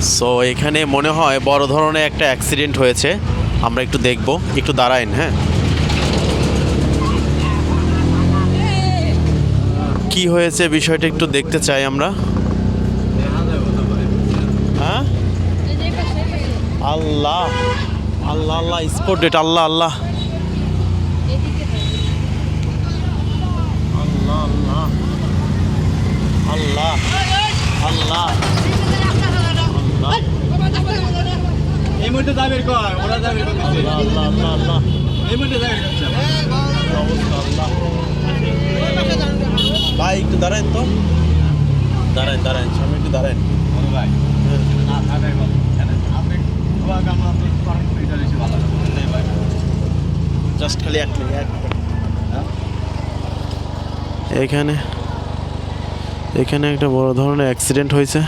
So এখানে মনে হয় বড় ধরনের একটা অ্যাক্সিডেন্ট হয়েছে। আমরা একটু দেখব। একটু দাঁড়াইন হ্যাঁ? কি হয়েছে বিষয়টা একটু দেখতে চাই আমরা। হ্যাঁ? আল্লাহ আল্লাহ আল্লাহ স্পোর্ট ডেট আল্লাহ আল্লাহ। আল্লাহ আল্লাহ আল্লাহ আল্লাহ আল্লাহ এই মুহূর্তে ওরা এই মুহূর্তে ভাই একটু দাঁড়ান তো। দাঁড়ান দাঁড়ান সামনে একটু ভালো হবে। ভাই। জাস্ট খালি এক মিনিট এক এখানে এখানে একটা বড় ধরনের অ্যাক্সিডেন্ট হয়েছে।